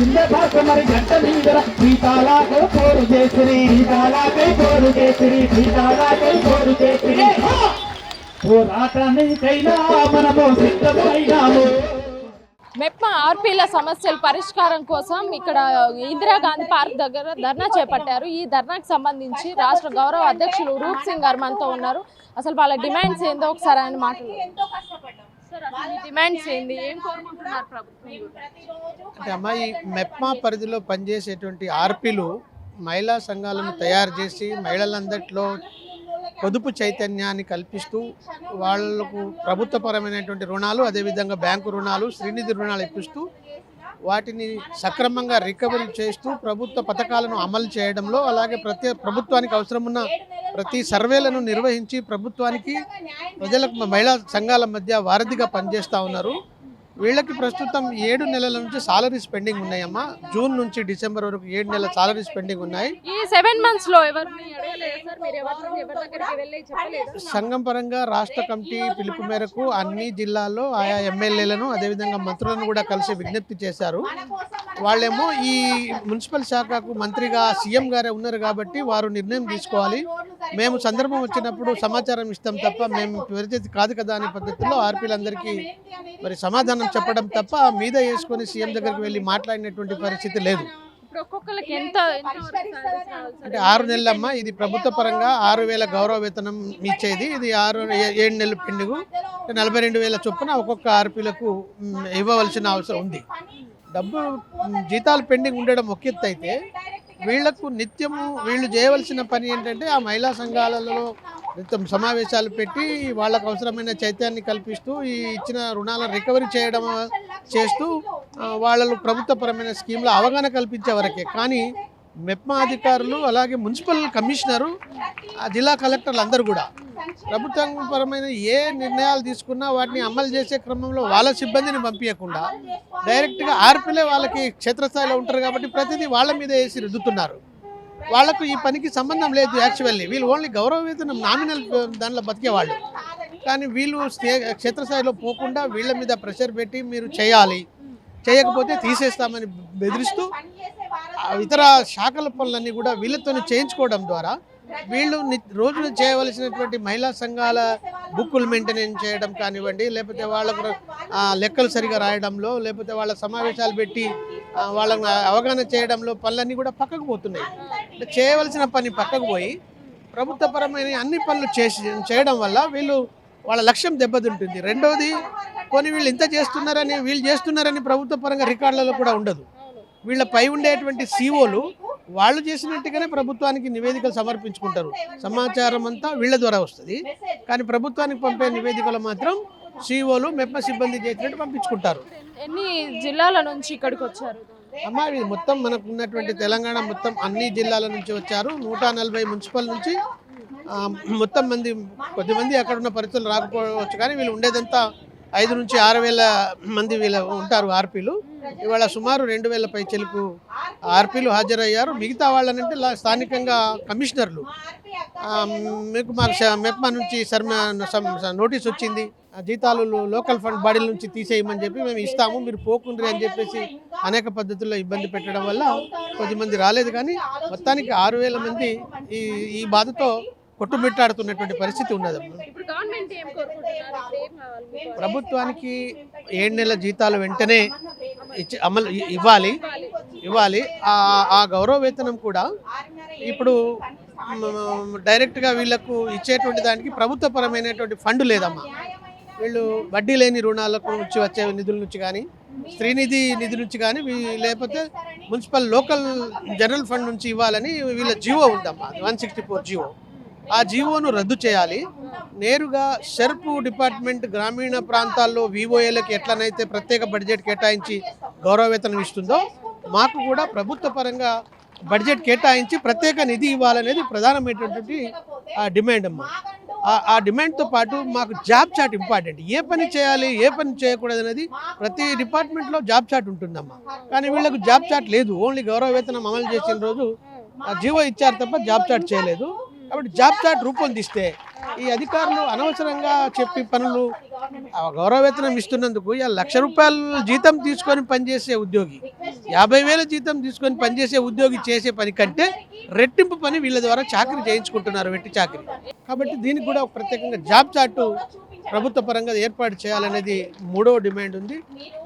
జిందే భాష మరి గంట నీదర సీతాలాకై పోరు చేసిరి. సీతాలాకై పోరు చేసిరి. సీతాలాకై పోరు చేసిరి. పోరాటానికైనా మనము సిద్ధమైనాము. మెప్మా ఆర్పీల సమస్యల పరిష్కారం కోసం ఇక్కడ ఇందిరాగాంధీ పార్క్ దగ్గర ధర్నా చేపట్టారు. ఈ ధర్నాకు సంబంధించి రాష్ట్ర గౌరవ అధ్యక్షులు రూప్ సింగ్ గారు మనతో ఉన్నారు. అసలు వాళ్ళ డిమాండ్స్ ఏందో ఒకసారి ఆయన మాట్లాడారు డిమాండ్స్ ఏంది ఏం కోరుకుంటున్నారు ప్రభుత్వం అంటే అమ్మా ఈ మెప్మా పరిధిలో పనిచేసేటువంటి ఆర్పీలు మహిళా సంఘాలను తయారు చేసి మహిళలందరిలో పొదుపు చైతన్యాన్ని కల్పిస్తూ వాళ్ళకు ప్రభుత్వపరమైనటువంటి రుణాలు అదేవిధంగా బ్యాంకు రుణాలు శ్రీనిధి రుణాలు ఇప్పిస్తూ వాటిని సక్రమంగా రికవరీ చేస్తూ ప్రభుత్వ పథకాలను అమలు చేయడంలో అలాగే ప్రతి ప్రభుత్వానికి అవసరమున్న ప్రతి సర్వేలను నిర్వహించి ప్రభుత్వానికి ప్రజలకు మహిళా సంఘాల మధ్య వారధిగా పనిచేస్తూ ఉన్నారు. వీళ్ళకి ప్రస్తుతం ఏడు నెలల నుంచి సాలరీస్ పెండింగ్ ఉన్నాయమ్మా. జూన్ నుంచి డిసెంబర్ వరకు ఏడు నెలల సాలరీస్ పెండింగ్ ఉన్నాయి. ఈ సెవెన్ మంత్స్లో సంఘం పరంగా రాష్ట్ర కమిటీ పిలుపు మేరకు అన్ని జిల్లాల్లో ఆయా ఎమ్మెల్యేలను అదేవిధంగా మంత్రులను కూడా కలిసి విజ్ఞప్తి చేశారు. వాళ్ళేమో ఈ మున్సిపల్ శాఖకు మంత్రిగా సీఎం గారే ఉన్నారు కాబట్టి వారు నిర్ణయం తీసుకోవాలి. మేము సందర్భం వచ్చినప్పుడు సమాచారం ఇస్తాం తప్ప మేము త్వరిత కాదు కదా అనే పద్ధతిలో ఆర్పీలందరికీ మరి సమాధానం చెప్పడం తప్ప మీద వేసుకొని సీఎం దగ్గరికి వెళ్ళి మాట్లాడినటువంటి పరిస్థితి లేదు? అంటే ఆరు నెలలమ్మ ఇది ప్రభుత్వ పరంగా ఆరు వేల గౌరవ వేతనం ఇచ్చేది. ఇది ఆరు ఏడు నెలలు పెండుగు. నలభై రెండు వేల చొప్పున ఒక్కొక్క ఆర్పీలకు ఇవ్వవలసిన అవసరం ఉంది. డబ్బు జీతాలు పెండింగ్ ఉండడం ఒక అయితే వీళ్ళకు నిత్యము వీళ్ళు చేయవలసిన పని ఏంటంటే ఆ మహిళా సంఘాలలో నిత్యం సమావేశాలు పెట్టి వాళ్ళకు అవసరమైన చైతన్యాన్ని కల్పిస్తూ ఈ ఇచ్చిన రుణాలను రికవరీ చేయడం చేస్తూ వాళ్ళకు ప్రభుత్వపరమైన స్కీమ్లో అవగాహన కల్పించే వరకే. కానీ మెప్మా అధికారులు అలాగే మున్సిపల్ కమిషనరు ఆ జిల్లా కలెక్టర్లు అందరూ కూడా ప్రభుత్వపరమైన ఏ నిర్ణయాలు తీసుకున్నా వాటిని అమలు చేసే క్రమంలో వాళ్ళ సిబ్బందిని పంపించకుండా డైరెక్ట్గా ఆర్పిలే వాళ్ళకి క్షేత్రస్థాయిలో ఉంటారు కాబట్టి ప్రతిదీ వాళ్ళ మీద వేసి రుద్దుతున్నారు. వాళ్ళకు ఈ పనికి సంబంధం లేదు యాక్చువల్లీ. వీళ్ళు ఓన్లీ గౌరవ వేతనం నామినల్ దాంట్లో బతికేవాళ్ళు కానీ వీళ్ళు క్షేత్రస్థాయిలో పోకుండా వీళ్ళ మీద ప్రెషర్ పెట్టి మీరు చేయాలి. చేయకపోతే తీసేస్తామని బెదిరిస్తూ ఇతర శాఖల పనులన్నీ కూడా వీళ్ళతోనే చేయించుకోవడం ద్వారా వీళ్ళు ని- రోజులు చేయవలసినటువంటి మహిళా సంఘాల బుక్కులు మెయింటెనెన్స్ చేయడం కానివ్వండి లేకపోతే వాళ్ళకు లెక్కలు సరిగా రాయడంలో లేకపోతే వాళ్ళ సమావేశాలు పెట్టి వాళ్ళని అవగాహన చేయడంలో పనులన్నీ కూడా పక్కకు పోతున్నాయి. చేయవలసిన పని పక్కకు పోయి ప్రభుత్వపరమైన అన్ని పనులు చేసి చేయడం వల్ల వీళ్ళు వాళ్ళ లక్ష్యం దెబ్బతింటుంది. రెండోది కొన్ని వీళ్ళు ఇంత చేస్తున్నారని వీళ్ళు చేస్తున్నారని ప్రభుత్వ పరంగా రికార్డులలో కూడా ఉండదు. వీళ్ళ పై ఉండేటువంటి సీఓలు వాళ్ళు చేసినట్టుగానే ప్రభుత్వానికి నివేదికలు సమర్పించుకుంటారు. సమాచారం అంతా వీళ్ళ ద్వారా వస్తుంది. కానీ ప్రభుత్వానికి పంపే నివేదికలు మాత్రం సీఓలు మెప్ప సిబ్బంది చేసినట్టు పంపించుకుంటారు. ఎన్ని జిల్లాల నుంచి ఇక్కడికి వచ్చారు? అమ్మా ఇది మొత్తం మనకు ఉన్నటువంటి తెలంగాణ మొత్తం అన్ని జిల్లాల నుంచి వచ్చారు. నూట నలభై మున్సిపల్ నుంచి మొత్తం మంది కొద్దిమంది అక్కడ ఉన్న పరిస్థితులు రాకపోవచ్చు కానీ వీళ్ళు ఉండేదంతా ఐదు నుంచి ఆరు వేల మంది వీళ్ళ ఉంటారు ఆర్పీలు. ఇవాళ సుమారు రెండు వేల పై చెలుకు ఆర్పీలు హాజరయ్యారు. మిగతా వాళ్ళనంటే స్థానికంగా కమిషనర్లు. మీకు మాకు శ- మెప్మా నుంచి శర్మ నోటీస్ వచ్చింది. ఆ జీతాలు లోకల్ ఫండ్ బాడీల నుంచి తీసేయమని చెప్పి మేము ఇస్తాము మీరు పోకుండ్రి అని చెప్పేసి అనేక పద్ధతుల్లో ఇబ్బంది పెట్టడం వల్ల కొద్దిమంది రాలేదు కానీ మొత్తానికి ఆరు వేల మంది ఈ ఈ బాధతో కొట్టుమిట్టాడుతున్నటువంటి పరిస్థితి ఉన్నదమ్మా మీకు? ప్రభుత్వానికి ఏడు నెలల జీతాలు వెంటనే ఇచ్చి అమలు ఇవ్వాలి. ఇవ్వాలి. ఆ గౌరవ వేతనం కూడా ఇప్పుడు డైరెక్ట్గా వీళ్ళకు ఇచ్చేటువంటి దానికి ప్రభుత్వపరమైనటువంటి ఫండ్ లేదమ్మా. వీళ్ళు వడ్డీ లేని రుణాలకు నుంచి వచ్చే నిధుల నుంచి కానీ శ్రీనిధి నిధి నుంచి కానీ లేకపోతే మున్సిపల్ లోకల్ జనరల్ ఫండ్ నుంచి ఇవ్వాలని వీళ్ళ జీవో ఉందమ్మా. One sixty four GO. ఆ జీవోను రద్దు చేయాలి. నేరుగా షర్పు డిపార్ట్మెంట్ గ్రామీణ ప్రాంతాల్లో వివోఏలకు ఎట్లనైతే ప్రత్యేక బడ్జెట్ కేటాయించి గౌరవవేతనం ఇస్తుందో మాకు కూడా ప్రభుత్వ పరంగా బడ్జెట్ కేటాయించి ప్రత్యేక నిధి ఇవ్వాలనేది ప్రధానమైనటువంటి ఆ డిమాండ్ అమ్మా. ఆ- డిమాండ్తో పాటు మాకు జాబ్ చాట్ ఇంపార్టెంట్. ఏ పని చేయాలి ఏ పని చేయకూడదు అనేది ప్రతి డిపార్ట్మెంట్లో జాబ్ చాట్ ఉంటుందమ్మా. కానీ వీళ్ళకు జాబ్ చాట్ లేదు. ఓన్లీ గౌరవ వేతనం అమలు చేసిన రోజు ఆ జీవో ఇచ్చారు తప్ప జాబ్ చాట్ చేయలేదు. కాబట్టి జాబ్ చాట్ రూపొందిస్తే ఈ అధికారులు అనవసరంగా చెప్పి పనులు ఆ ఇస్తున్నందుకు ఇలా లక్ష రూపాయలు జీతం తీసుకొని పనిచేసే ఉద్యోగి యాభై వేల జీతం తీసుకొని పనిచేసే ఉద్యోగి చేసే పని కంటే రెట్టింపు పని వీళ్ళ ద్వారా చాకరీ చేయించుకుంటున్నారు వెట్టి చాకరీ. కాబట్టి దీనికి కూడా ప్రత్యేకంగా జాబ్ చార్టు ప్రభుత్వ పరంగా ఏర్పాటు చేయాలనేది మూడవ డిమాండ్ ఉంది.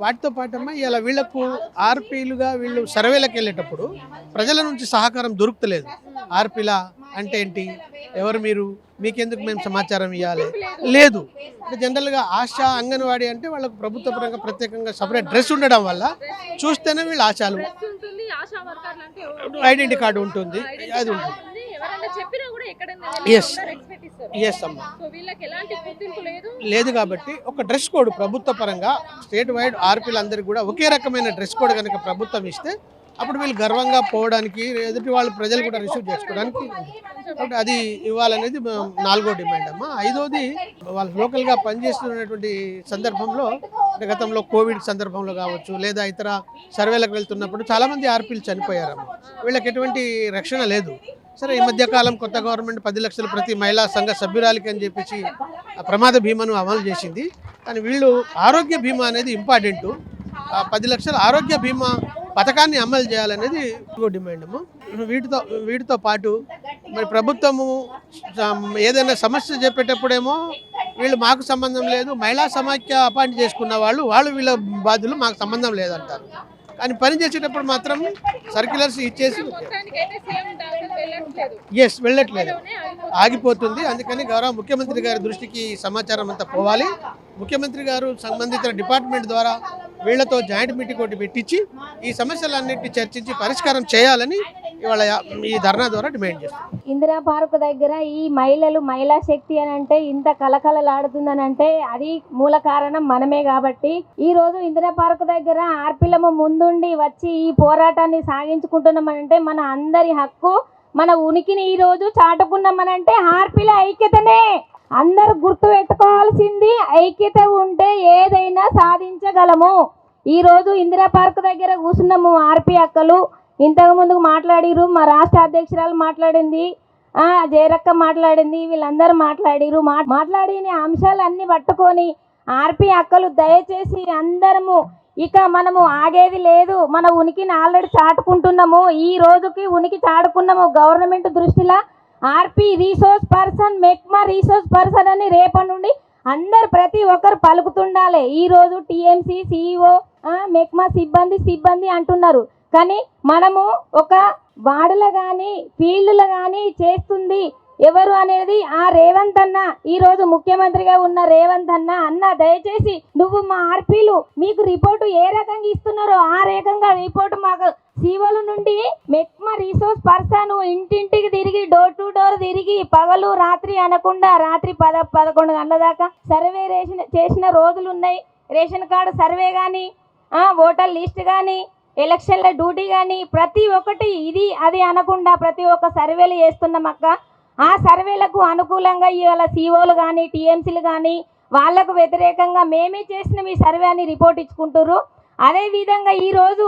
వాటితో పాటమ్మా ఇలా వీళ్ళకు ఆర్పీలుగా వీళ్ళు సర్వేలకు వెళ్ళేటప్పుడు ప్రజల నుంచి సహకారం దొరుకుతలేదు. ఆర్పీలా అంటే ఏంటి? ఎవరు మీరు? మీకెందుకు మేము సమాచారం ఇవ్వాలి? లేదు. అంటే జనరల్గా ఆశా అంగన్వాడీ అంటే వాళ్ళకు ప్రభుత్వ పరంగా ప్రత్యేకంగా సపరేట్ డ్రెస్ ఉండడం వల్ల చూస్తేనే వీళ్ళు ఆశాలు? ఐడెంటిటీ కార్డు ఉంటుంది. అది ఉంటుంది. ఇస్తారు. ఎస్ అమ్మా. లేదు. కాబట్టి ఒక డ్రెస్ కోడ్ ప్రభుత్వ పరంగా స్టేట్ వైడ్ ఆర్పీలందరికీ కూడా ఒకే రకమైన డ్రెస్ కోడ్ కనుక ప్రభుత్వం ఇస్తే అప్పుడు వీళ్ళు గర్వంగా పోవడానికి ఎదుటి వాళ్ళు ప్రజలు కూడా రిసీవ్ చేసుకోవడానికి కాబట్టి అది ఇవ్వాలనేది నాలుగో డిమాండ్ అమ్మా. ఐదోది వాళ్ళు లోకల్గా పనిచేస్తున్నటువంటి సందర్భంలో గతంలో కోవిడ్ సందర్భంలో కావచ్చు లేదా ఇతర సర్వేలకు వెళ్తున్నప్పుడు చాలామంది ఆర్పీలు చనిపోయారమ్మ. వీళ్ళకి ఎటువంటి రక్షణ లేదు. సరే ఈ మధ్యకాలం కొత్త గవర్నమెంట్ పది లక్షలు ప్రతి మహిళా సంఘ సభ్యురాలికి అని చెప్పేసి ప్రమాద బీమాను అమలు చేసింది. కానీ వీళ్ళు ఆరోగ్య బీమా అనేది ఇంపార్టెంట్. పది లక్షల ఆరోగ్య బీమా పథకాన్ని అమలు చేయాలనేది డిమాండ్ వీటితో వీటితో పాటు మరి ప్రభుత్వము ఏదైనా సమస్య చెప్పేటప్పుడేమో వీళ్ళు మాకు సంబంధం లేదు మహిళా సమాఖ్య అపాయింట్ చేసుకున్న వాళ్ళు వాళ్ళు వీళ్ళ బాధ్యులు మాకు సంబంధం లేదంటారు. కానీ పని చేసేటప్పుడు మాత్రం సర్క్యులర్స్ ఇచ్చేసి ఎస్ వెళ్ళట్లేదు. ఆగిపోతుంది. అందుకని గౌరవ ముఖ్యమంత్రి గారి దృష్టికి సమాచారం అంతా పోవాలి. ముఖ్యమంత్రి గారు సంబంధిత డిపార్ట్మెంట్ ద్వారా వీళ్ళతో జాయింట్ మీటింగ్ ఒకటి పెట్టించి ఈ సమస్యలన్నింటినీ చర్చించి పరిష్కారం చేయాలని ఇవాళ ఈ ధర్నా ద్వారా డిమాండ్ చేస్తాం ఇందిరా పార్క్ దగ్గర ఈ మహిళలు మహిళా శక్తి అని అంటే ఇంత కలకలలాడుతుందని అంటే అది మూల కారణం మనమే కాబట్టి ఈ రోజు ఇందిరా పార్క్ దగ్గర ఆర్పిలము ముందుండి వచ్చి ఈ పోరాటాన్ని సాగించుకుంటున్నామనంటే మన అందరి హక్కు మన ఉనికిని ఈ రోజు చాటుకున్నామనంటే ఆర్పిల ఐక్యతనే. అందరూ గుర్తు పెట్టుకోవాల్సింది ఐక్యత ఉంటే ఏదైనా సాధించగలము. ఈరోజు ఇందిరా పార్క్ దగ్గర కూర్చున్నాము ఆర్పి అక్కలు. ఇంతకు ముందుకు మాట్లాడిరు మా రాష్ట్ర అధ్యక్షురాలు మాట్లాడింది జయరక్క మాట్లాడింది వీళ్ళందరూ మాట్లాడిరు మా మాట్లాడిన అంశాలన్నీ పట్టుకొని ఆర్పి అక్కలు దయచేసి అందరము ఇక మనము ఆగేది లేదు. మన ఉనికిని ఆల్రెడీ చాటుకుంటున్నాము. ఈ రోజుకి ఉనికి చాటుకున్నాము గవర్నమెంట్ దృష్టిలో. ఆర్పి రీసోర్స్ పర్సన్ మెక్మా రీసోర్స్ పర్సన్ అని రేపటి నుండి అందరు ప్రతి ఒక్కరు పలుకుతుండాలి. ఈరోజు టీఎంసీ సిఇఓ మెక్మా సిబ్బంది సిబ్బంది అంటున్నారు. కానీ మనము ఒక వార్డులో కానీ ఫీల్డ్లో కానీ చేస్తుంది ఎవరు అనేది ఆ రేవంత్ అన్న ఈ రోజు ముఖ్యమంత్రిగా ఉన్న రేవంత్ అన్న అన్న దయచేసి నువ్వు మా ఆర్పీలు మీకు రిపోర్టు ఏ రకంగా ఇస్తున్నారో ఆ రకంగా రిపోర్టు మాకు సీవల నుండి మెక్మా రీసోర్స్ పర్సన్ ఇంటింటికి తిరిగి డోర్ టు డోర్ తిరిగి పగలు రాత్రి అనకుండా రాత్రి పద పదకొండు గంటల దాకా సర్వే రేషన్ చేసిన రోజులు ఉన్నాయి రేషన్ కార్డు సర్వే కానీ ఓటర్ లిస్ట్ కానీ ఎలక్షన్ల డ్యూటీ కానీ ప్రతి ఒక్కటి ఇది అది అనకుండా ప్రతి ఒక్క సర్వేలు చేస్తున్నాం అక్క. ఆ సర్వేలకు అనుకూలంగా ఇవాళ సీఓలు కానీ టీఎంసీలు కానీ వాళ్ళకు వ్యతిరేకంగా మేమే చేసిన మీ సర్వే అని రిపోర్ట్ ఇచ్చుకుంటారు అదేవిధంగా ఈరోజు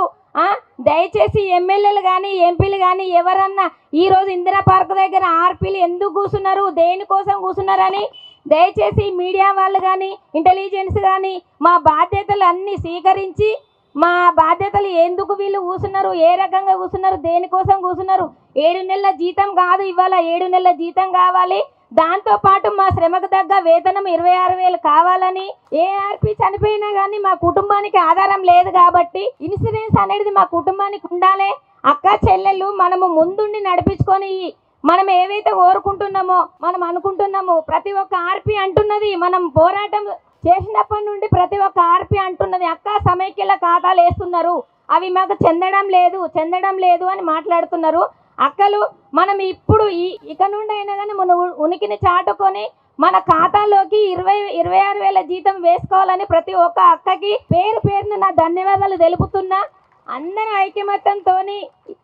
దయచేసి ఎమ్మెల్యేలు కానీ ఎంపీలు కానీ ఎవరన్నా ఈరోజు ఇందిరా పార్క్ దగ్గర ఆర్పీలు ఎందుకు కూర్చున్నారు దేనికోసం కూర్చున్నారని దయచేసి మీడియా వాళ్ళు కానీ ఇంటెలిజెన్స్ కానీ మా బాధ్యతలు అన్నీ స్వీకరించి మా బాధ్యతలు ఎందుకు వీళ్ళు కూర్చున్నారు ఏ రకంగా కూర్చున్నారు దేనికోసం కూర్చున్నారు ఏడు నెలల జీతం కాదు ఇవాళ ఏడు నెలల జీతం కావాలి. దాంతో పాటు మా శ్రమకు తగ్గ వేతనం ఇరవై ఆరు వేలు కావాలని ఏఆర్పి చనిపోయినా కానీ మా కుటుంబానికి ఆధారం లేదు కాబట్టి ఇన్సూరెన్స్ అనేది మా కుటుంబానికి ఉండాలి. అక్క చెల్లెళ్ళు మనము ముందుండి నడిపించుకొని మనం ఏవైతే కోరుకుంటున్నామో మనం అనుకుంటున్నామో ప్రతి ఒక్క ఆర్పి అంటున్నది. మనం పోరాటం చేసినప్పటి నుండి ప్రతి ఒక్క ఆర్పి అంటున్నది. అక్క సమైక్యల ఖాతాలు వేస్తున్నారు అవి మాకు చెందడం లేదు చెందడం లేదు అని మాట్లాడుతున్నారు. అక్కలు మనం ఇప్పుడు ఈ ఇక నుండి అయినా కానీ మన ఉనికిని చాటుకొని మన ఖాతాలోకి ఇరవై ఇరవై ఆరు వేల జీతం వేసుకోవాలని ప్రతి ఒక్క అక్కకి పేరు పేరున నా ధన్యవాదాలు తెలుపుతున్నా. అందరి ఐకమత్యంతో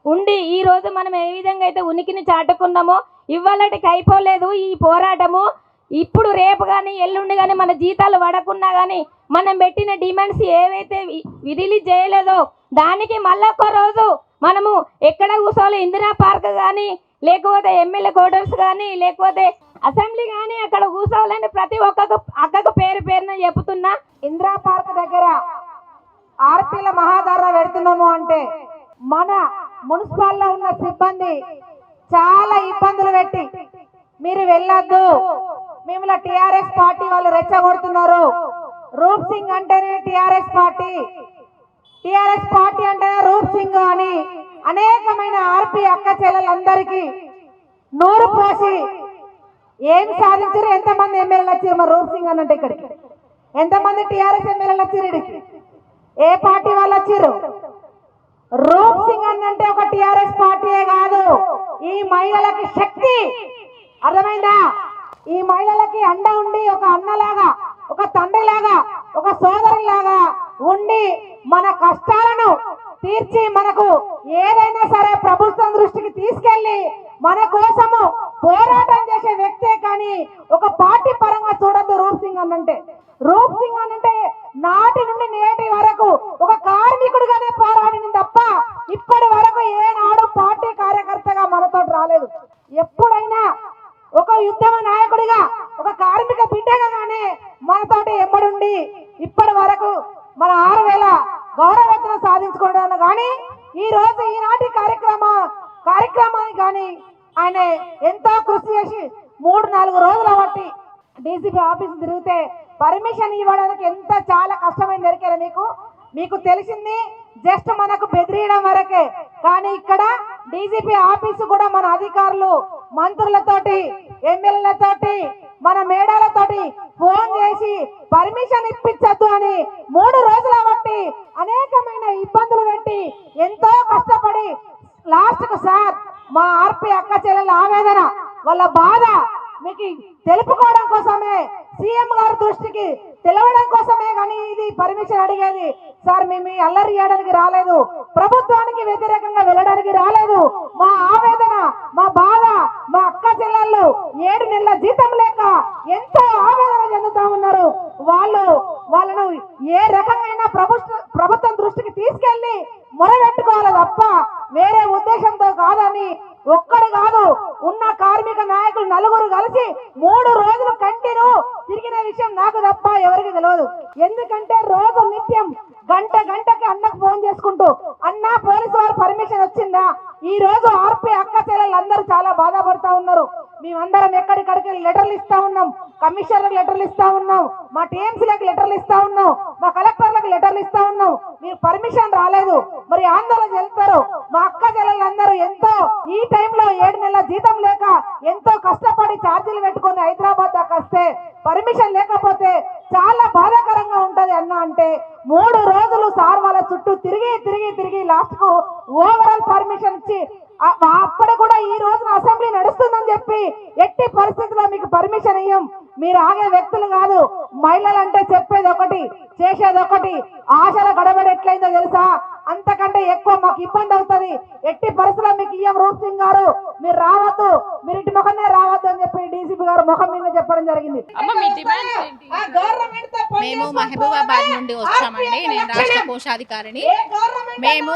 ఉండి ఈ రోజు మనం ఏ విధంగా అయితే ఉనికిని చాటుకున్నామో ఇవ్వాలటికి అయిపోలేదు ఈ పోరాటము. ఇప్పుడు రేపు కానీ ఎల్లుండి కానీ మన జీతాలు పడకున్నా కానీ మనం పెట్టిన డిమాండ్స్ ఏవైతే వి- రిలీజ్ చేయలేదో దానికి మళ్ళొక్క రోజు మనము ఎక్కడ కూర్చోవాలి ఇందిరా పార్క్ కానీ లేకపోతే ఎమ్మెల్యే క్వార్టర్స్ కానీ లేకపోతే అసెంబ్లీ కానీ అక్కడ కూర్చోవాలని ప్రతి ఒక్కకు అక్కకు పేరు పేరున చెప్తున్నా ఇందిరా పార్క్ దగ్గర ఆర్పీల మహాధారణ పెడుతున్నాము అంటే మన మున్సిపాల్లో ఉన్న సిబ్బంది చాలా ఇబ్బందులు పెట్టి మీరు వెళ్ళొద్దు మిమ్మల్ని టిఆర్ఎస్ పార్టీ వాళ్ళు రెచ్చగొడుతున్నారు. రూప్ సింగ్ అంటేనే టిఆర్ఎస్ పార్టీ. టిఆర్ఎస్ పార్టీ అంటే రూప్ సింగ్ అని అనేకమైన ఆర్పీ అక్క చెల్లెలందరికీ నూరు పోసి ఏం సాధించారు? ఎంతమంది ఎమ్మెల్యేలు వచ్చారు మరి రూప్ సింగ్ అన్నట్టు ఇక్కడికి. ఎంతమంది టిఆర్ఎస్ ఎమ్మెల్యేలు వచ్చారు ఇక్కడికి? ఏ పార్టీ వాళ్ళు వచ్చారు రూప్ సింగ్ అంటే ఒక టిఆర్ఎస్ పార్టీయే కాదు. ఈ మహిళలకి శక్తి. అర్థమైందా? ఈ మహిళలకి అండ ఉండి ఒక అన్నలాగా ఒక తండ్రిలాగా ఒక సోదరులాగా ఉండి మన కష్టాలను తీర్చి మనకు ఏదైనా సరే ప్రభుత్వం దృష్టికి తీసుకెళ్ళి మన కోసము పోరాటం చేసే వ్యక్తే కానీ ఒక పార్టీ పరంగా చూడద్దు రూప్ సింగ్ అనంటే రూప్ సింగ్ అనంటే నాటి నుండి నేటి వరకు ఒక కార్మికుడిగానే పోరాడిన తప్ప ఇప్పటి వరకు ఏనాడు పార్టీ కార్యకర్తగా మనతో రాలేదు. ఎప్పుడైనా ఒక ఉద్యమ నాయకుడిగా ఒక కార్మిక బిడ్డగానే మనతోటి ఎమ్మడుండి ఇప్పటి వరకు మన ఆరు వేల గౌరవవేతనం సాధించుకోవడం కానీ ఈ రోజు ఈనాటి కార్యక్రమ కార్యక్రమానికి కానీ ఆయన ఎంతో కృషి చేసి మూడు నాలుగు రోజుల బట్టి డీసీపీ ఆఫీస్ తిరిగితే పర్మిషన్ ఇవ్వడానికి ఎంత చాలా కష్టమైన దొరికారు మీకు. మీకు తెలిసింది జస్ట్ మనకు బెదిరియడం వరకే. కానీ ఇక్కడ డీజీపీ ఆఫీసు కూడా మన అధికారులు మంత్రులతోటి ఎమ్మెల్యేలతోటి మన మేడాలతోటి ఫోన్ చేసి పర్మిషన్ ఇప్పించద్దు అని మూడు రోజుల బట్టి అనేకమైన ఇబ్బందులు పెట్టి ఎంతో కష్టపడి లాస్ట్కు సార్ మా ఆర్పి అక్క చెల్లెల ఆవేదన వాళ్ళ బాధ మీకు తెలుపుకోవడం కోసమే సీఎం గారి దృష్టికి తెలవడం కోసమే కానీ ఇది పర్మిషన్ అడిగేది. సార్ మేము అల్లరి చేయడానికి రాలేదు. ప్రభుత్వానికి వ్యతిరేకంగా వెళ్ళడానికి రాలేదు. మా ఆవేదన మా బాధ మా అక్క చెల్లెళ్ళు ఏడు నెలల జీతం లేక ఎంతో ఆవేదన చెందుతా ఉన్నారు. వాళ్ళు వాళ్ళను ఏ రకమైన ప్రభుత్వం దృష్టికి తీసుకెళ్ళి మొరగట్టుకోవాలి తప్ప వేరే ఉద్దేశంతో కాదని ఒక్కడు కాదు ఉన్న కార్మిక నాయకులు నలుగురు కలిసి మూడు రోజులు కంటిన్యూ తిరిగిన విషయం నాకు తప్ప ఎవరికి తెలియదు ఎందుకంటే రోజు నిత్యం గంట గంటకి అన్నకు ఫోన్ చేసుకుంటూ అన్న పోలీసు వారు పర్మిషన్ వచ్చిందా? ఈ రోజు ఆర్పి అక్క చెల్లెలు అందరూ చాలా బాధపడతా ఉన్నారు. మేమందరం ఎక్కడికడికి లెటర్లు ఇస్తా ఉన్నాం. కమిషనర్లకు లెటర్లు ఇస్తా ఉన్నాం. మా టీఎంసీలకు లెటర్లు ఇస్తా ఉన్నాం. మా కలెక్టర్లకు లెటర్లు ఇస్తా ఉన్నాం. మీరు పర్మిషన్ రాలేదు. మరి ఆందోళన చెల్తారు మా అక్క చెల్లెలందరూ ఎంతో ఈ టైంలో ఏడు నెలల జీతం లేక ఎంతో కష్టపడి ఛార్జీలు పెట్టుకొని హైదరాబాద్ దాకా వస్తే పర్మిషన్ లేకపోతే చాలా బాధాకరంగా ఉంటది అన్న అంటే మూడు రోజులు సార్ వాళ్ళ చుట్టూ తిరిగి తిరిగి తిరిగి లాస్ట్కు ఓవరాల్ పర్మిషన్ ఇచ్చి ఆ- అప్పుడు కూడా ఈ రోజున అసెంబ్లీ నడుస్తుందని చెప్పి ఎట్టి పరిస్థితుల్లో మీకు పర్మిషన్ ఇయ్యం. మీరు ఆగే వ్యక్తులు కాదు. మహిళలు అంటే చెప్పేది ఒకటి చేసేది ఒకటి. ఆశల గడబడి ఎట్లయిందో తెలుసా? అంతకంటే ఎక్కువ మాకు ఇబ్బంది అవుతుంది. ఎట్టి పరిస్థితుల్లో మీకు ఇయ్యం రూప్ సింగ్ గారు మీరు రావద్దు. మీరు ఇటు ముఖమే రావద్దు అని చెప్పి డీసీపీ గారు ముఖం మీద చెప్పడం జరిగింది. అమ్మ మీ డిమాండ్స్ ఏంటి? మేము మహబూబాబాద్ నుండి వచ్చామండి. నేను రాష్ట్ర కోశాధికారిని మేము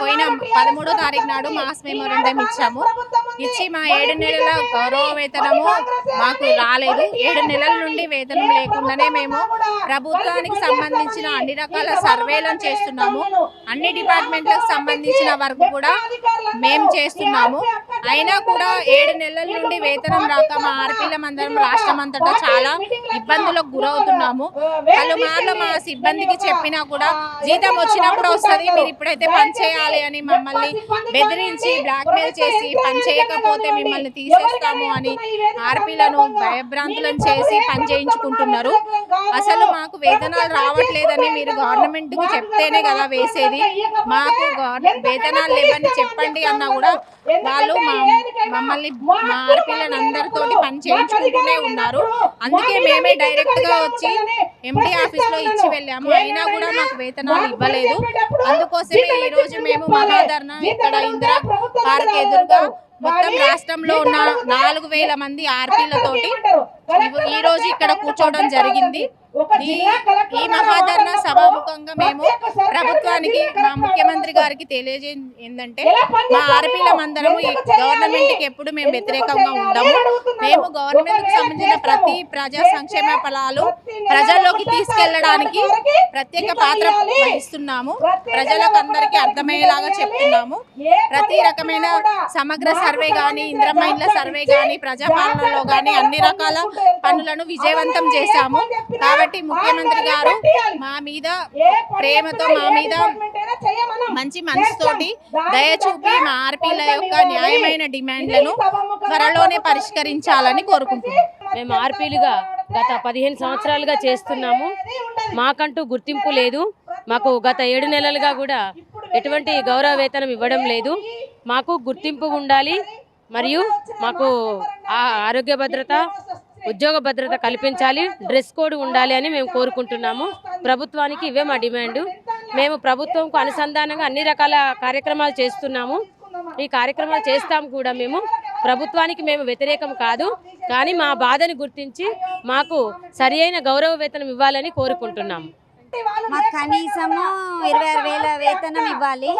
పోయిన పదమూడో తారీఖు నాడు మాస్ మెమోరండం ఇచ్చాము. ఇచ్చి మా ఏడు నెలల గౌరవ వేతనము మాకు రాలేదు. ఏడు నెలల నుండి వేతనం లేకుండానే మేము ప్రభుత్వానికి సంబంధించిన అన్ని రకాల సర్వేలను చేస్తున్నాము. అన్ని డిపార్ట్మెంట్లకు సంబంధించిన వరకు కూడా మేము చేస్తున్నాము. అయినా కూడా ఏడు నెలల నుండి వేతనం రాక మా ఆర్పీలం అందరం రాష్ట్రం అంతటా చాలా ఇబ్బందులకు గురవుతున్నాము. పలుమార్లు మా సిబ్బందికి చెప్పినా కూడా జీతం వచ్చినప్పుడు వస్తుంది. మీరు ఇప్పుడైతే పని చేయాలి అని మమ్మల్ని బెదిరించి బ్లాక్మెయిల్ చేసి పని చేయకపోతే మిమ్మల్ని తీసేస్తాము అని ఆర్పీలను భయభ్రాంతులను చేసి పని చేయించుకుంటున్నారు. అసలు మాకు వేతనాలు రావట్లేదని మీరు గవర్నమెంట్కి చెప్తేనే కదా వేసేది. మాకు గవర్నమెంట్ వేతనాలు లేవని చెప్పండి అన్నా కూడా వాళ్ళు మా మమ్మల్ని మా అందరితోటి పని చేయించుకుంటూనే ఉన్నారు. అందుకే మేమే డైరెక్ట్గా వచ్చి ఎండి ఆఫీస్లో ఇచ్చి వెళ్ళాము. అయినా కూడా మాకు వేతనాలు ఇవ్వలేదు. అందుకోసమే ఈ రోజు మేము మహాధరణ ఇక్కడ ఇందిరా పార్క్ ఎదురుగా మొత్తం రాష్ట్రంలో ఉన్న నాలుగు వేల మంది ఆర్పీలతోటి రోజు ఇక్కడ కూర్చోవడం జరిగింది. ఈ ఈ మహాధరణ సభాముఖంగా మేము ప్రభుత్వానికి మా ముఖ్యమంత్రి గారికి తెలియజే ఏంటంటే మా ఆర్పీల మందరము ఈ గవర్నమెంట్కి ఎప్పుడు మేము వ్యతిరేకంగా ఉండము. మేము గవర్నమెంట్కి సంబంధించిన ప్రతి ప్రజా సంక్షేమ ఫలాలు ప్రజల్లోకి తీసుకెళ్ళడానికి ప్రత్యేక పాత్ర వహిస్తున్నాము. ప్రజలకు అందరికీ అర్థమయ్యేలాగా చెప్తున్నాము. ప్రతి రకమైన సమగ్ర సర్వే గాని ఇంద్రమ్మ ఇండ్ల సర్వే గాని ప్రజాపాలనలో గాని అన్ని రకాల పనులను విజయవంతం చేశాము. కాబట్టి ముఖ్యమంత్రి గారు మా మీద ప్రేమతో మా మీద మంచి మనసుతోటి దయచూపి మా ఆర్పీల యొక్క న్యాయమైన డిమాండ్లను త్వరలోనే పరిష్కరించాలని కోరుకుంటున్నాం. మేము ఆర్పీలుగా గత పదిహేను సంవత్సరాలుగా చేస్తున్నాము. మాకంటూ గుర్తింపు లేదు. మాకు గత ఏడు నెలలుగా కూడా ఎటువంటి గౌరవ వేతనం ఇవ్వడం లేదు. మాకు గుర్తింపు ఉండాలి. మరియు మాకు ఆరోగ్య భద్రత ఉద్యోగ భద్రత కల్పించాలి డ్రెస్ కోడ్ ఉండాలి అని మేము కోరుకుంటున్నాము. ప్రభుత్వానికి ఇవే మా డిమాండ్. మేము ప్రభుత్వంకు అనుసంధానంగా అన్ని రకాల కార్యక్రమాలు చేస్తున్నాము. ఈ కార్యక్రమాలు చేస్తాం కూడా మేము. ప్రభుత్వానికి మేము వ్యతిరేకం కాదు. కానీ మా బాధని గుర్తించి మాకు సరి గౌరవ వేతనం ఇవ్వాలని కోరుకుంటున్నాము. మాకు కనీసము ఇరవై ఆరు వేల వేతనం ఇవ్వాలి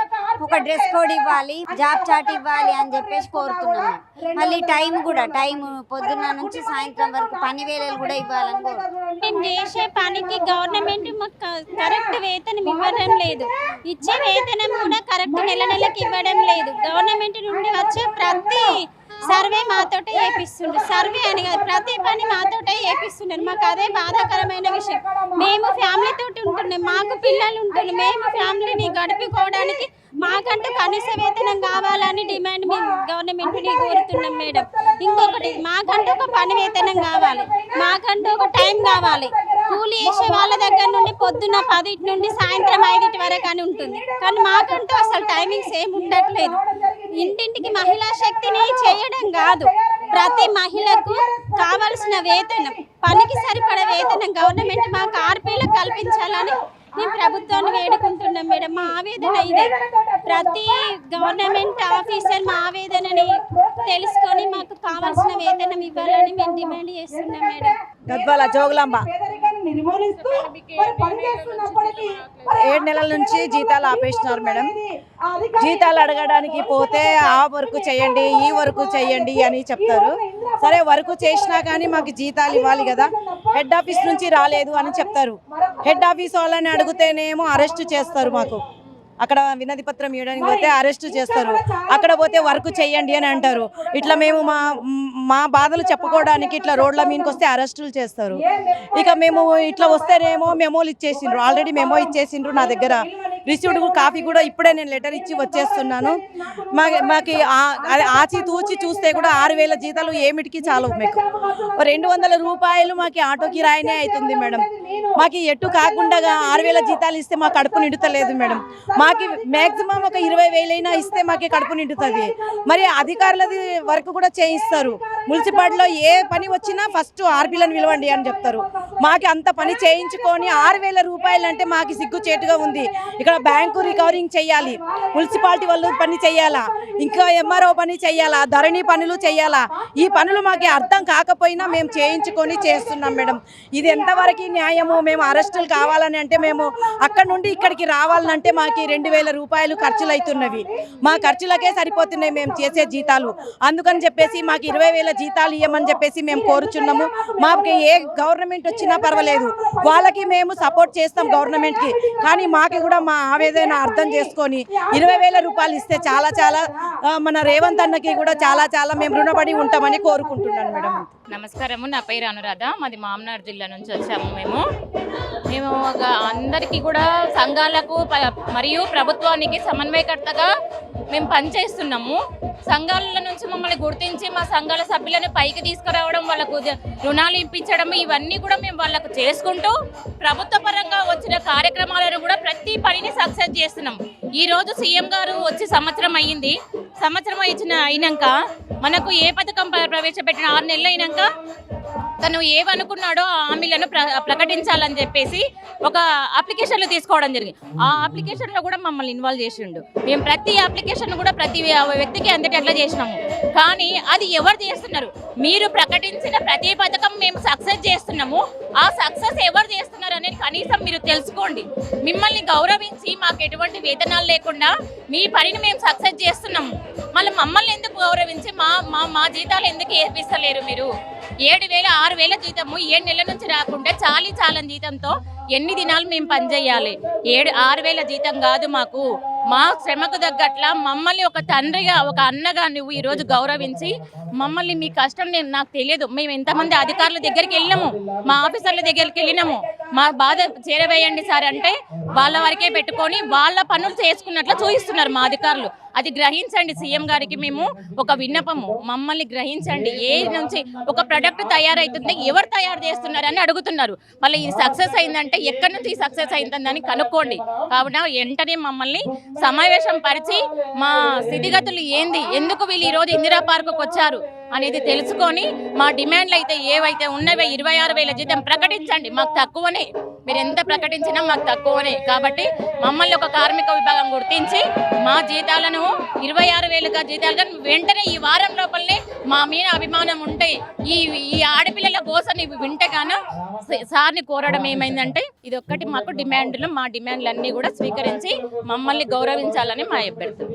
ఒక డ్రెస్ కోడ్ ఇవ్వాలి జాబ్ చాట్ ఇవ్వాలి అని చెప్పేసి కోరుతున్నాము. మళ్ళీ టైం కూడా టైం పొద్దున్న నుంచి సాయంత్రం వరకు పని వేళలు కూడా ఇవ్వాలని మేము చేసే పనికి గవర్నమెంట్ మాకు కరెక్ట్ వేతనం ఇవ్వడం లేదు. ఇచ్చే వేతనం కూడా కరెక్ట్ నెల నెలకి ఇవ్వడం లేదు. గవర్నమెంట్ నుండి వచ్చే ప్రతి సర్వే మాతోటే చేపిస్తుండ్రు సర్వే అని కాదు ప్రతి పని మాతోటే చేపిస్తున్నారు మాకు అదే బాధాకరమైన విషయం. మేము ఫ్యామిలీతోటి ఉంటున్నాం. మాకు పిల్లలు ఉంటున్నాం మేము ఫ్యామిలీని గడుపుకోవడానికి మాకంటూ కనీస వేతనం కావాలని డిమాండ్ మేము గవర్నమెంట్ని కోరుతున్నాం మేడం. ఇంకొకటి మాకంటూ ఒక పని వేతనం కావాలి. మాకంటూ ఒక టైం కావాలి. కూలి వేసే వాళ్ళ దగ్గర నుండి పొద్దున్న పదిటి నుండి సాయంత్రం ఐదింటి వరకు అని ఉంటుంది. కానీ మాకంటూ అసలు టైమింగ్స్ ఏమి ఉండట్లేదు. ఇంటింటికి మహిళా శక్తిని చేయడం కాదు. ప్రతి మహిళకు కావలసిన వేతనం పనికి సరిపడ వేతనం గవర్నమెంట్ మాకు ఆర్పీలకు కల్పించాలని మేము ప్రభుత్వాన్ని వేడుకుంటున్నాం మేడం. మా ఆవేదన ఇదే. ప్రతి గవర్నమెంట్ ఆఫీసర్ మా ఆవేదనని తెలుసుకొని మాకు కావాల్సిన వేతనం ఇవ్వాలని మేము డిమాండ్ చేస్తున్నాం మేడం. గద్వాల జోగులాంబ. ఏడు నెలల నుంచి జీతాలు ఆపేసినారు మేడం. జీతాలు అడగడానికి పోతే ఆ వర్క్ చేయండి ఈ వర్క్ చేయండి అని చెప్తారు. సరే వర్క్ చేసినా కానీ మాకు జీతాలు ఇవ్వాలి కదా. హెడ్ ఆఫీస్ నుంచి రాలేదు అని చెప్తారు. హెడ్ ఆఫీస్ వాళ్ళని అడిగితేనేమో అరెస్ట్ చేస్తారు మాకు. అక్కడ వినతి పత్రం ఇవ్వడానికి పోతే అరెస్ట్ చేస్తారు. అక్కడ పోతే వర్క్ చేయండి అని అంటారు. ఇట్లా మేము మా మా బాధలు చెప్పుకోవడానికి ఇట్లా రోడ్ల మీదకి వస్తే అరెస్టులు చేస్తారు. ఇక మేము ఇట్లా వస్తేనేమో మెమోలు ఇచ్చేసిండ్రు. ఆల్రెడీ మెమో ఇచ్చేసిండ్రు నా దగ్గర. రిసీవ్డ్ కాపీ కూడా ఇప్పుడే నేను లెటర్ ఇచ్చి వచ్చేస్తున్నాను. మా మాకు ఆచి తూచి చూస్తే కూడా ఆరు వేల జీతాలు ఏమిటికి చాలు మీకు. రెండు వందల రూపాయలు మాకు ఆటో కిరాయినే అవుతుంది మేడం. మాకు ఎటు కాకుండా ఆరు వేల జీతాలు ఇస్తే మా కడుపు నిండుతలేదు మేడం. మాకు మ్యాక్సిమం ఒక ఇరవై వేలైనా ఇస్తే మాకు కడుపు నిండుతుంది. మరి అధికారులది వర్క్ కూడా చేయిస్తారు. మున్సిపాలిటీలో ఏ పని వచ్చినా ఫస్ట్ ఆర్బీలను పిలవండి అని చెప్తారు. మాకు అంత పని చేయించుకొని ఆరు వేల రూపాయలు అంటే మాకు సిగ్గు చేటుగా ఉంది. ఇక్కడ బ్యాంకు రికవరింగ్ చేయాలి. మున్సిపాలిటీ వాళ్ళు పని చేయాలా? ఇంకా ఎంఆర్ఓ పని చేయాలా? ధరణి పనులు చేయాలా? ఈ పనులు మాకు అర్థం కాకపోయినా మేము చేయించుకొని చేస్తున్నాం మేడం. ఇది ఎంతవరకు న్యాయము? మేము అరెస్టులు కావాలని అంటే మేము అక్కడ నుండి ఇక్కడికి రావాలంటే మాకు రెండు వేల రూపాయలు ఖర్చులు అవుతున్నవి మా ఖర్చులకే సరిపోతున్నాయి మేము చేసే జీతాలు. అందుకని చెప్పేసి మాకు ఇరవై వేల జీతాలు ఇవ్వమని చెప్పేసి మేము కోరుచున్నాము. మాకు ఏ గవర్నమెంట్ వచ్చినా పర్వాలేదు. వాళ్ళకి మేము సపోర్ట్ చేస్తాం గవర్నమెంట్కి. కానీ మాకు కూడా మా ఆవేదన అర్థం చేసుకొని ఇరవై వేల రూపాయలు ఇస్తే చాలా చాలా మన రేవంత్ అన్నకి కూడా చాలా చాలా మేము రుణపడి ఉంటామని కోరుకుంటున్నాను మేడం. నమస్కారము. నా పేరు అనురాధ. మాది మామనాడు జిల్లా నుంచి వచ్చాము మేము. మేము ఒక అందరికీ కూడా సంఘాలకు ప- మరియు ప్రభుత్వానికి సమన్వయకర్తగా మేము పనిచేస్తున్నాము. సంఘాల నుంచి మమ్మల్ని గుర్తించి మా సంఘాల సభ్యులను పైకి తీసుకురావడం వాళ్ళకు రుణాలు ఇప్పించడం ఇవన్నీ కూడా మేము వాళ్ళకు చేసుకుంటూ ప్రభుత్వ పరంగా వచ్చిన కార్యక్రమాలను కూడా ప్రతి పనిని సక్సెస్ చేస్తున్నాం. ఈ రోజు సీఎం గారు వచ్చి సంవత్సరం అయ్యింది. సంవత్సరం ఇచ్చిన అయినాక మనకు ఏ పథకం ప్రవేశపెట్టిన ఆరు నెలలు అయినాక తను ఏమనుకున్నాడో ఆ హామీలను ప్ర ప్రకటించాలని చెప్పేసి ఒక అప్లికేషన్లు తీసుకోవడం జరిగింది. ఆ అప్లికేషన్లో కూడా మమ్మల్ని ఇన్వాల్వ్ చేసిండు. మేము ప్రతి అప్లికేషన్ కూడా ప్రతి వ్యక్తికి అందేటట్లా చేసినాము. కానీ అది ఎవరు చేస్తున్నారు? మీరు ప్రకటించిన ప్రతి పథకం మేము సక్సెస్ చేస్తున్నాము. ఆ సక్సెస్ ఎవరు చేస్తున్నారు అనేది కనీసం మీరు తెలుసుకోండి. మిమ్మల్ని గౌరవించి మాకు ఎటువంటి వేతనాలు లేకుండా మీ పనిని మేము సక్సెస్ చేస్తున్నాము. మళ్ళీ మమ్మల్ని ఎందుకు గౌరవించి మా మా మా జీతాలు ఎందుకు ఏర్పిస్తలేరు మీరు? ఏడు వేల ఆరు వేల జీతము. ఏడు నెలల నుంచి రాకుంటే చాలీ చాలని జీతంతో ఎన్ని దినాలు మేము పనిచేయాలి ఏడు ఆరు వేల జీతం కాదు మాకు. మా శ్రమకు తగ్గట్ల మమ్మల్ని ఒక తండ్రిగా ఒక అన్నగా నువ్వు ఈరోజు గౌరవించి మమ్మల్ని మీ కష్టం నేను నాకు తెలియదు. మేము ఎంతమంది అధికారుల దగ్గరికి వెళ్ళినాము? మా ఆఫీసర్ల దగ్గరికి వెళ్ళినాము. మా బాధ చేరవేయండి సార్ అంటే వాళ్ళ వరకే పెట్టుకొని వాళ్ళ పనులు చేసుకున్నట్లు చూపిస్తున్నారు మా అధికారులు. అది గ్రహించండి సీఎం గారికి మేము ఒక విన్నపము. మమ్మల్ని గ్రహించండి. ఏ నుంచి ఒక ప్రొడక్ట్ తయారైతుంది ఎవరు తయారు చేస్తున్నారు అని అడుగుతున్నారు. మళ్ళీ ఇది సక్సెస్ అయిందంటే ఎక్కడి నుంచి సక్సెస్ అయిందని కనుక్కోండి. కావున వెంటనే మమ్మల్ని సమావేశం పరిచి మా స్థితిగతులు ఏంది? ఎందుకు వీళ్ళు ఈరోజు ఇందిరా పార్కుకు వచ్చారు? అనేది తెలుసుకొని మా డిమాండ్లు అయితే ఏవైతే ఉన్నవే ఇరవై ఆరు వేల జీతం ప్రకటించండి. మాకు తక్కువనే. మీరు ఎంత ప్రకటించినా మాకు తక్కువనే. కాబట్టి మమ్మల్ని ఒక కార్మిక విభాగం గుర్తించి మా జీతాలను ఇరవై ఆరు వేలుగా జీతాలుగా వెంటనే ఈ వారం లోపలనే మా మీద అభిమానం ఉంటే ఈ ఈ ఆడపిల్లల కోసం ఇవి వింటే గాన సార్ని కోరడం ఏమైందంటే ఇది ఒక్కటి మాకు డిమాండ్లు మా డిమాండ్లన్నీ కూడా స్వీకరించి మమ్మల్ని గౌరవించాలని మా అభ్యర్థన.